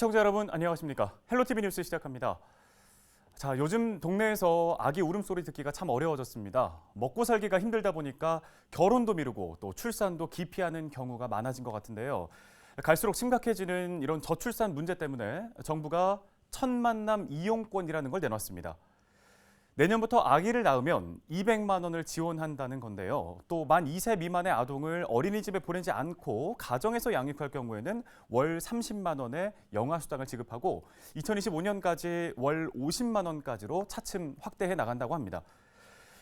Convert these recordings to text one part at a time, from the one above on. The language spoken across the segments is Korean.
시청자 여러분 안녕하십니까? 헬로티비 뉴스 시작합니다. 자, 요즘 동네에서 아기 울음소리 듣기가 참 어려워졌습니다. 먹고 살기가 힘들다 보니까 결혼도 미루고 또 출산도 기피하는 경우가 많아진 것 같은데요. 갈수록 심각해지는 이런 저출산 문제 때문에 정부가 첫 만남 이용권이라는 걸 내놨습니다. 내년부터 아기를 낳으면 200만 원을 지원한다는 건데요. 또 만 2세 미만의 아동을 어린이집에 보내지 않고 가정에서 양육할 경우에는 월 30만 원의 영아 수당을 지급하고 2025년까지 월 50만 원까지로 차츰 확대해 나간다고 합니다.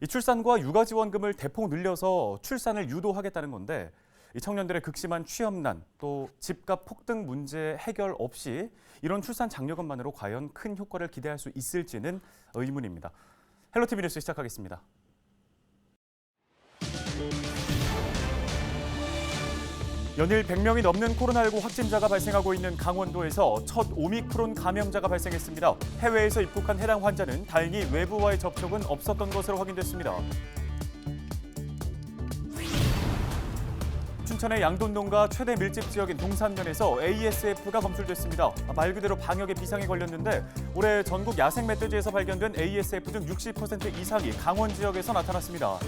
이 출산과 육아 지원금을 대폭 늘려서 출산을 유도하겠다는 건데 이 청년들의 극심한 취업난 또 집값 폭등 문제 해결 없이 이런 출산 장려금만으로 과연 큰 효과를 기대할 수 있을지는 의문입니다. 헬로티비 뉴스 시작하겠습니다. 연일 100명이 넘는 코로나19 확진자가 발생하고 있는 강원도에서 첫 오미크론 감염자가 발생했습니다. 해외에서 입국한 해당 환자는 다행히 외부와의 접촉은 없었던 것으로 확인됐습니다. 춘천의 양돈동과 최대 밀집 지역인 동산면에서 ASF가 검출됐습니다. 말 그대로 방역에 비상이 걸렸는데 올해 전국 야생 멧돼지에서 발견된 ASF 중 60% 이상이 강원 지역에서 나타났습니다.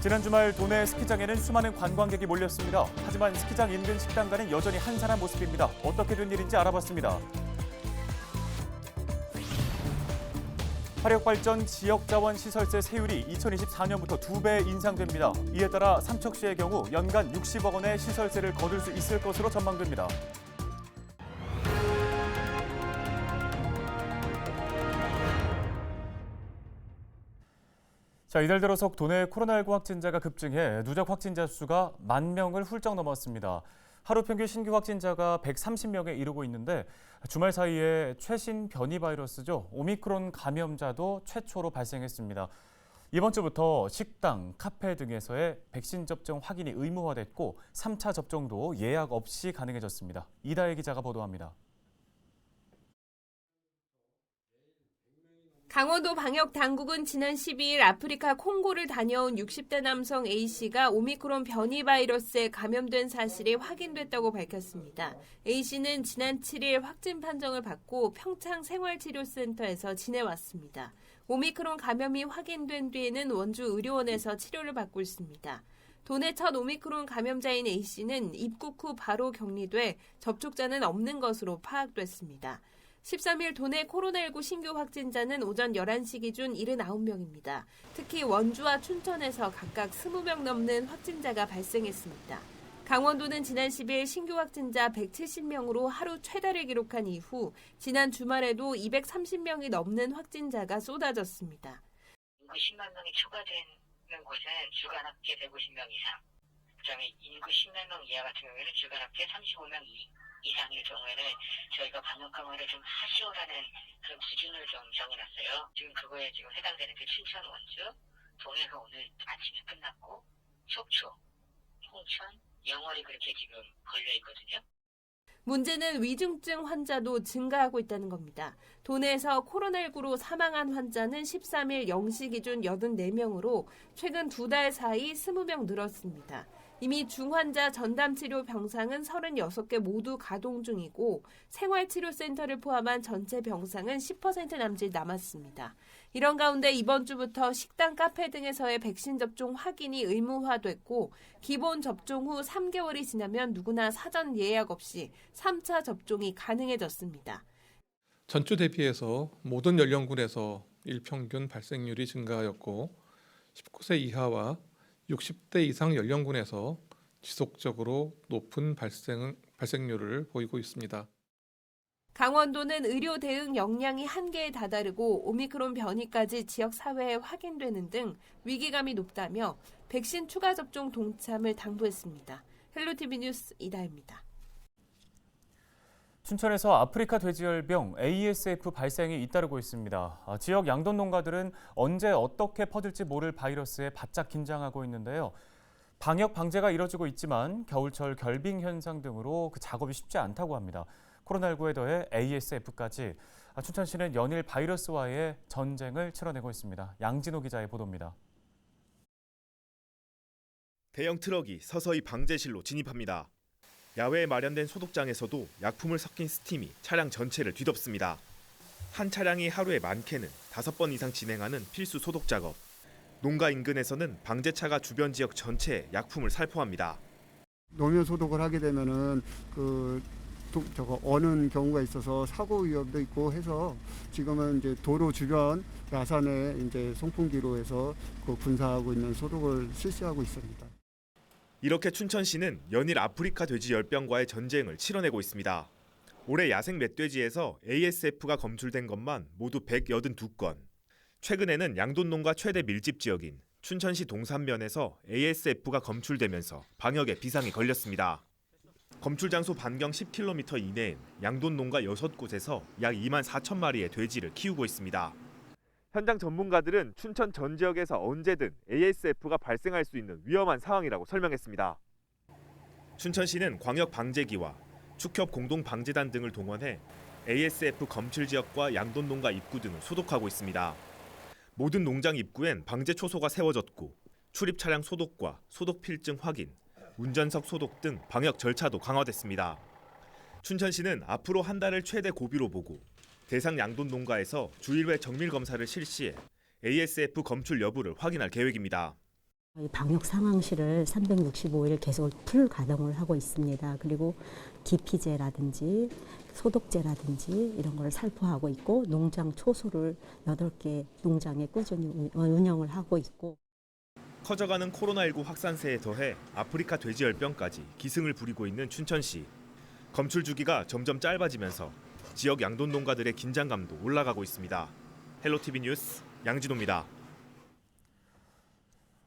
지난 주말 도내 스키장에는 수많은 관광객이 몰렸습니다. 하지만 스키장 인근 식당가는 여전히 한산한 모습입니다. 어떻게 된 일인지 알아봤습니다. 화력발전 지역자원 시설세 세율이 2024년부터 두 배 인상됩니다. 이에 따라 삼척시의 경우 연간 60억 원의 시설세를 거둘 수 있을 것으로 전망됩니다. 자, 이달 들어서 도내 코로나19 확진자가 급증해 누적 확진자 수가 만 명을 훌쩍 넘었습니다. 하루 평균 신규 확진자가 130명에 이르고 있는데 주말 사이에 최신 변이 바이러스죠. 오미크론 감염자도 최초로 발생했습니다. 이번 주부터 식당, 카페 등에서의 백신 접종 확인이 의무화됐고 3차 접종도 예약 없이 가능해졌습니다. 이다혜 기자가 보도합니다. 강원도 방역 당국은 지난 12일 아프리카 콩고를 다녀온 60대 남성 A씨가 오미크론 변이 바이러스에 감염된 사실이 확인됐다고 밝혔습니다. A씨는 지난 7일 확진 판정을 받고 평창 생활치료센터에서 지내왔습니다. 오미크론 감염이 확인된 뒤에는 원주 의료원에서 치료를 받고 있습니다. 도내 첫 오미크론 감염자인 A씨는 입국 후 바로 격리돼 접촉자는 없는 것으로 파악됐습니다. 13일 도내 코로나19 신규 확진자는 오전 11시 기준 79명입니다. 특히 원주와 춘천에서 각각 20명 넘는 확진자가 발생했습니다. 강원도는 지난 10일 신규 확진자 170명으로 하루 최다를 기록한 이후 지난 주말에도 230명이 넘는 확진자가 쏟아졌습니다. 인구 10만 명이 추가되는 곳은 주간 합계 150명 이상, 그다음에 인구 10만 명 이하 같은 경우에는 주간 합계 35명 이, 이상일 경우에는 저희가 방역 강화를 좀 하시오라는 그런 기준을 좀 정해놨어요. 지금 그거에 지금 해당되는 그 춘천 원주, 동해가 오늘 아침에 끝났고 속초, 홍천, 영월이 그렇게 지금 걸려 있거든요. 문제는 위중증 환자도 증가하고 있다는 겁니다. 도내에서 코로나19로 사망한 환자는 13일 0시 기준 84명으로 최근 두 달 사이 20명 늘었습니다. 이미 중환자 전담치료 병상은 36개 모두 가동 중이고 생활치료센터를 포함한 전체 병상은 10% 남짓 남았습니다. 이런 가운데 이번 주부터 식당, 카페 등에서의 백신 접종 확인이 의무화됐고 기본 접종 후 3개월이 지나면 누구나 사전 예약 없이 3차 접종이 가능해졌습니다. 전주 대비해서 모든 연령군에서 일평균 발생률이 증가하였고 19세 이하와 60대 이상 연령군에서 지속적으로 높은 발생, 발생률을 보이고 있습니다. 강원도는 의료 대응 역량이 한계에 다다르고 오미크론 변이까지 지역 사회에 확인되는 등 위기감이 높다며 백신 추가 접종 동참을 당부했습니다. 헬로티비 뉴스 이다입니다. 춘천에서 아프리카 돼지열병 ASF 발생이 잇따르고 있습니다. 아, 지역 양돈 농가들은 언제 어떻게 퍼질지 모를 바이러스에 바짝 긴장하고 있는데요. 방역 방제가 이뤄지고 있지만 겨울철 결빙 현상 등으로 그 작업이 쉽지 않다고 합니다. 코로나19에 더해 ASF까지 아, 춘천시는 연일 바이러스와의 전쟁을 치러내고 있습니다. 양진호 기자의 보도입니다. 대형 트럭이 서서히 방제실로 진입합니다. 야외에 마련된 소독장에서도 약품을 섞인 스팀이 차량 전체를 뒤덮습니다. 한 차량이 하루에 많게는 다섯 번 이상 진행하는 필수 소독 작업. 농가 인근에서는 방제차가 주변 지역 전체에 약품을 살포합니다. 노면 소독을 하게 되면은 그 도- 저거 어는 경우가 있어서 사고 위험도 있고 해서 지금은 이제 도로 주변 야산에 이제 송풍기로 해서 그 분사하고 있는 소독을 실시하고 있습니다. 이렇게 춘천시는 연일 아프리카 돼지 열병과의 전쟁을 치러내고 있습니다. 올해 야생 멧돼지에서 ASF가 검출된 것만 모두 182건. 최근에는 양돈농가 최대 밀집 지역인 춘천시 동산면에서 ASF가 검출되면서 방역에 비상이 걸렸습니다. 검출 장소 반경 10km 이내엔 양돈농가 6곳에서 약 2만 4천 마리의 돼지를 키우고 있습니다. 현장 전문가들은 춘천 전 지역에서 언제든 ASF가 발생할 수 있는 위험한 상황이라고 설명했습니다. 춘천시는 광역 방제기와 축협 공동 방제단 등을 동원해 ASF 검출 지역과 양돈 농가 입구 등을 소독하고 있습니다. 모든 농장 입구엔 방제 초소가 세워졌고 출입 차량 소독과 소독 필증 확인, 운전석 소독 등 방역 절차도 강화됐습니다. 춘천시는 앞으로 한 달을 최대 고비로 보고 대상 양돈 농가에서 주일외 정밀 검사를 실시해 ASF 검출 여부를 확인할 계획입니다. 저희 방역 상황실을 365일 계속 풀 가동을 하고 있습니다. 그리고 기피제라든지 소독제라든지 이런 걸 살포하고 있고 농장 초소를 8개 농장에 꾸준히 운- 운영을 하고 있고 커져가는 코로나19 확산세에 더해 아프리카 돼지열병까지 기승을 부리고 있는 춘천시. 검출 주기가 점점 짧아지면서 지역 양돈 농가들의 긴장감도 올라가고 있습니다. 헬로티비 뉴스 양진호입니다.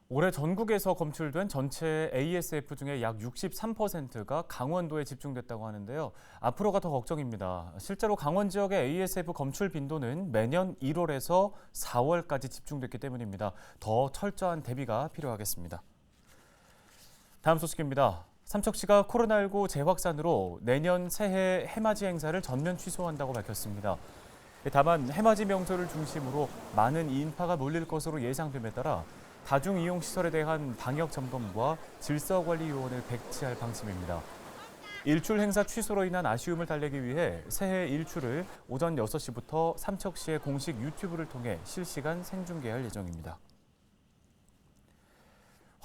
올해 전국에서 검출된 전체 ASF 중에 약 63%가 강원도에 집중됐다고 하는데요. 앞으로가 더 걱정입니다. 실제로 강원 지역의 ASF 검출 빈도는 매년 1월에서 4월까지 집중됐기 때문입니다. 더 철저한 대비가 필요하겠습니다. 다음 소식입니다. 삼척시가 코로나19 재확산으로 내년 새해 해맞이 행사를 전면 취소한다고 밝혔습니다. 다만 해맞이 명절을 중심으로 많은 인파가 몰릴 것으로 예상됨에 따라 다중 이용 시설에 대한 방역 점검과 질서 관리 요원을 배치할 방침입니다. 일출 행사 취소로 인한 아쉬움을 달래기 위해 새해 일출을 오전 6시부터 삼척시의 공식 유튜브를 통해 실시간 생중계할 예정입니다.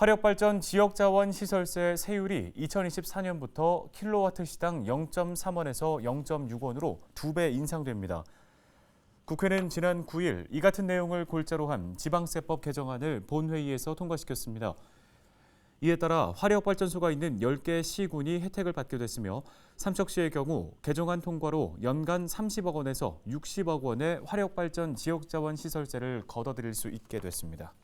화력발전 지역자원 시설세 세율이 2024년부터 킬로와트 시당 0.3원에서 0.6원으로 두 배 인상됩니다. 국회는 지난 9일 이 같은 내용을 골자로 한 지방세법 개정안을 본회의에서 통과시켰습니다. 이에 따라 화력발전소가 있는 10개 시군이 혜택을 받게 됐으며 삼척시의 경우 개정안 통과로 연간 30억 원에서 60억 원의 화력발전 지역자원 시설세를 걷어들일 수 있게 됐습니다.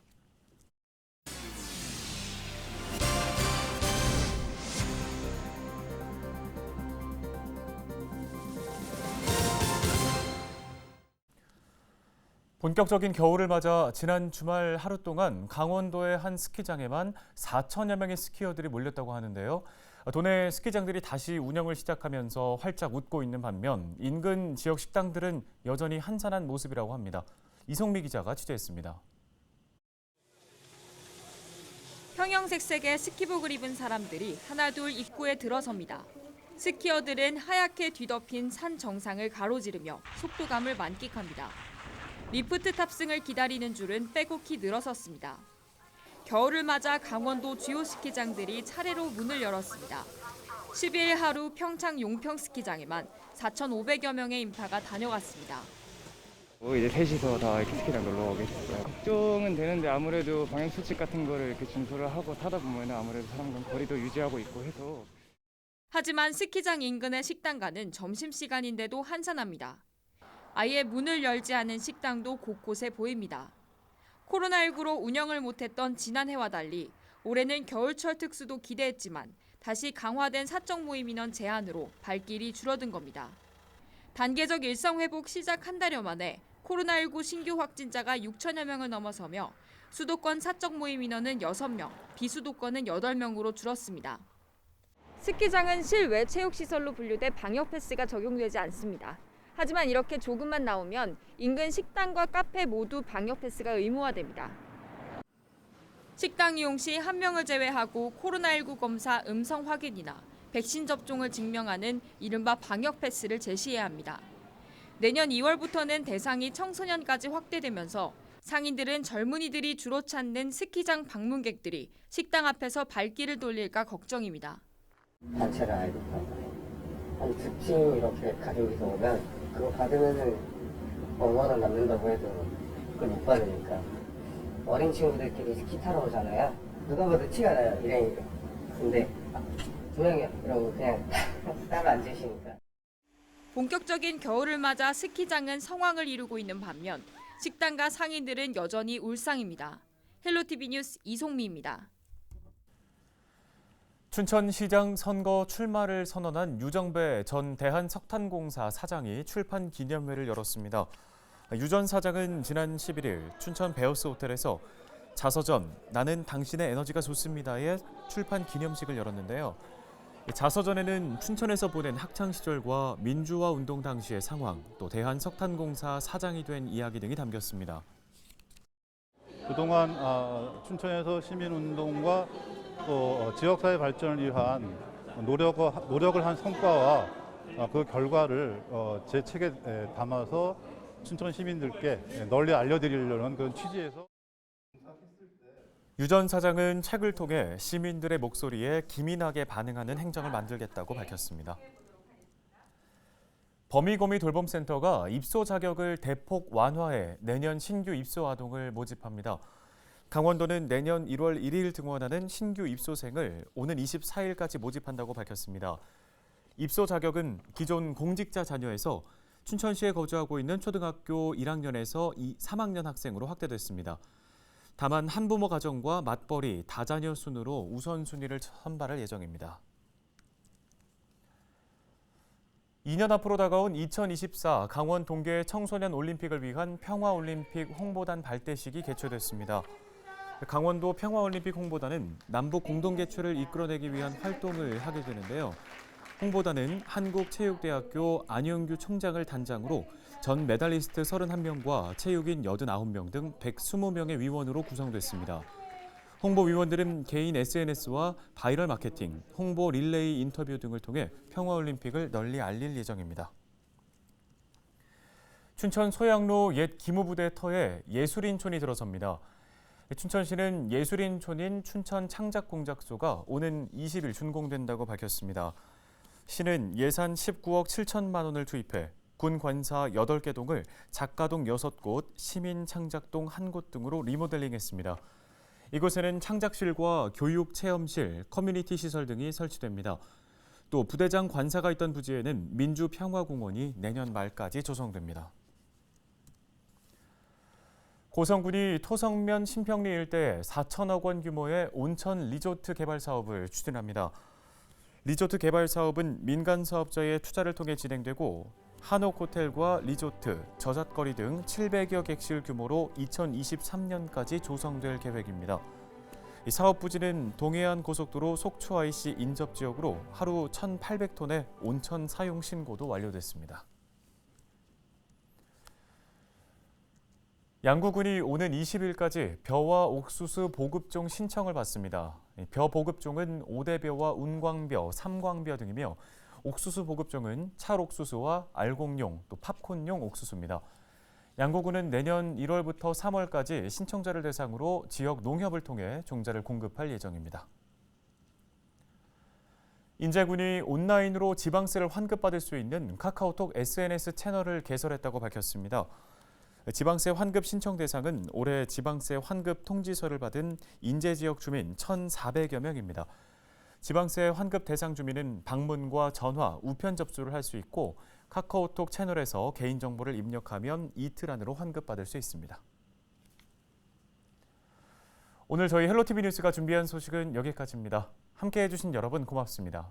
본격적인 겨울을 맞아 지난 주말 하루 동안 강원도의 한 스키장에만 4천여 명의 스키어들이 몰렸다고 하는데요. 도내 스키장들이 다시 운영을 시작하면서 활짝 웃고 있는 반면 인근 지역 식당들은 여전히 한산한 모습이라고 합니다. 이성미 기자가 취재했습니다. 형형색색의 스키복을 입은 사람들이 하나둘 입구에 들어섭니다. 스키어들은 하얗게 뒤덮인 산 정상을 가로지르며 속도감을 만끽합니다. 리프트 탑승을 기다리는 줄은 빼곡히 늘어섰습니다. 겨울을 맞아 강원도 주요 스키장들이 차례로 문을 열었습니다. 12일 하루 평창 용평 스키장에만 4,500여 명의 인파가 다녀갔습니다. 뭐 이제 셋이서 다 이렇게 스키장 놀러 오게 됐어요. 걱정은 되는데 아무래도 방역 수칙 같은 거를 이렇게 준수를 하고 타다 보면 아무래도 사람과 거리도 유지하고 있고 해서 하지만 스키장 인근의 식당가는 점심시간인데도 한산합니다. 아예 문을 열지 않은 식당도 곳곳에 보입니다. 코로나19로 운영을 못했던 지난해와 달리 올해는 겨울철 특수도 기대했지만 다시 강화된 사적 모임 인원 제한으로 발길이 줄어든 겁니다. 단계적 일상 회복 시작 한 달여 만에 코로나19 신규 확진자가 6천여 명을 넘어서며 수도권 사적 모임 인원은 6명, 비수도권은 8명으로 줄었습니다. 스키장은 실외 체육시설로 분류돼 방역 패스가 적용되지 않습니다. 하지만 이렇게 조금만 나오면 인근 식당과 카페 모두 방역 패스가 의무화됩니다. 식당 이용 시 한 명을 제외하고 코로나19 검사 음성 확인이나 백신 접종을 증명하는 이른바 방역 패스를 제시해야 합니다. 내년 2월부터는 대상이 청소년까지 확대되면서 상인들은 젊은이들이 주로 찾는 스키장 방문객들이 식당 앞에서 발길을 돌릴까 걱정입니다. 단체를 알겠다. 한두팀 이렇게 가족이서 오면 그거 받으면은 5만 원 남는다고 해도 그걸 못 받으니까 어린 친구들끼리 스키 타러 오잖아요. 누가 봐도 티가 나요 일행이가. 근데 두 명이야 이러고 그냥 따로 앉으시니까. 본격적인 겨울을 맞아 스키장은 성황을 이루고 있는 반면 식당과 상인들은 여전히 울상입니다. 헬로티비 뉴스 이송미입니다. 춘천시장 선거 출마를 선언한 유정배 전 대한석탄공사 사장이 출판 기념회를 열었습니다. 유 전 사장은 지난 11일 춘천 베어스 호텔에서 자서전 나는 당신의 에너지가 좋습니다의 출판 기념식을 열었는데요. 자서전에는 춘천에서 보낸 학창 시절과 민주화 운동 당시의 상황, 또 대한석탄공사 사장이 된 이야기 등이 담겼습니다. 그동안 아, 춘천에서 시민운동과 또 어, 지역사회 발전을 위한 노력을, 노력을 한 성과와 아, 그 결과를 어, 제 책에 에, 담아서 춘천 시민들께 널리 알려드리려는 그런 취지에서 유 전 사장은 책을 통해 시민들의 목소리에 기민하게 반응하는 행정을 만들겠다고 밝혔습니다. 범위고미 돌봄센터가 입소 자격을 대폭 완화해 내년 신규 입소 아동을 모집합니다. 강원도는 내년 1월 1일 등원하는 신규 입소생을 오는 24일까지 모집한다고 밝혔습니다. 입소 자격은 기존 공직자 자녀에서 춘천시에 거주하고 있는 초등학교 1학년에서 3학년 학생으로 확대됐습니다. 다만 한부모 가정과 맞벌이, 다자녀 순으로 우선순위를 선발할 예정입니다. 2년 앞으로 다가온 2024 강원 동계 청소년 올림픽을 위한 평화올림픽 홍보단 발대식이 개최됐습니다. 강원도 평화올림픽 홍보단은 남북 공동 개최를 이끌어내기 위한 활동을 하게 되는데요. 홍보단은 한국체육대학교 안영규 총장을 단장으로 전 메달리스트 31명과 체육인 89명 등 120명의 위원으로 구성됐습니다. 홍보위원들은 개인 SNS와 바이럴 마케팅, 홍보 릴레이 인터뷰 등을 통해 평화올림픽을 널리 알릴 예정입니다. 춘천 소양로 옛 기무부대 터에 예술인촌이 들어섭니다. 춘천시는 예술인촌인 춘천 창작공작소가 오는 20일 준공된다고 밝혔습니다. 시는 예산 19억 7천만 원을 투입해 군 관사 8개 동을 작가동 6곳, 시민 창작동 1곳 등으로 리모델링했습니다. 이곳에는 창작실과 교육 체험실, 커뮤니티 시설 등이 설치됩니다. 또 부대장 관사가 있던 부지에는 민주평화공원이 내년 말까지 조성됩니다. 고성군이 토성면 신평리 일대에 4천억 원 규모의 온천 리조트 개발 사업을 추진합니다. 리조트 개발 사업은 민간 사업자의 투자를 통해 진행되고 한옥 호텔과 리조트, 저잣거리 등 700여 객실 규모로 2023년까지 조성될 계획입니다. 이 사업 부지는 동해안 고속도로 속초 IC 인접 지역으로 하루 1,800톤의 온천 사용 신고도 완료됐습니다. 양구군이 오는 20일까지 벼와 옥수수 보급종 신청을 받습니다. 벼 보급종은 오대벼와 운광벼, 삼광벼 등이며 옥수수 보급종은 찰옥수수와 알곡용, 또 팝콘용 옥수수입니다. 양구군은 내년 1월부터 3월까지 신청자를 대상으로 지역 농협을 통해 종자를 공급할 예정입니다. 인제군이 온라인으로 지방세를 환급받을 수 있는 카카오톡 SNS 채널을 개설했다고 밝혔습니다. 지방세 환급 신청 대상은 올해 지방세 환급 통지서를 받은 인제 지역 주민 1,400여 명입니다. 지방세 환급 대상 주민은 방문과 전화, 우편 접수를 할 수 있고 카카오톡 채널에서 개인 정보를 입력하면 이틀 안으로 환급받을 수 있습니다. 오늘 저희 헬로티비 뉴스가 준비한 소식은 여기까지입니다. 함께 해 주신 여러분 고맙습니다.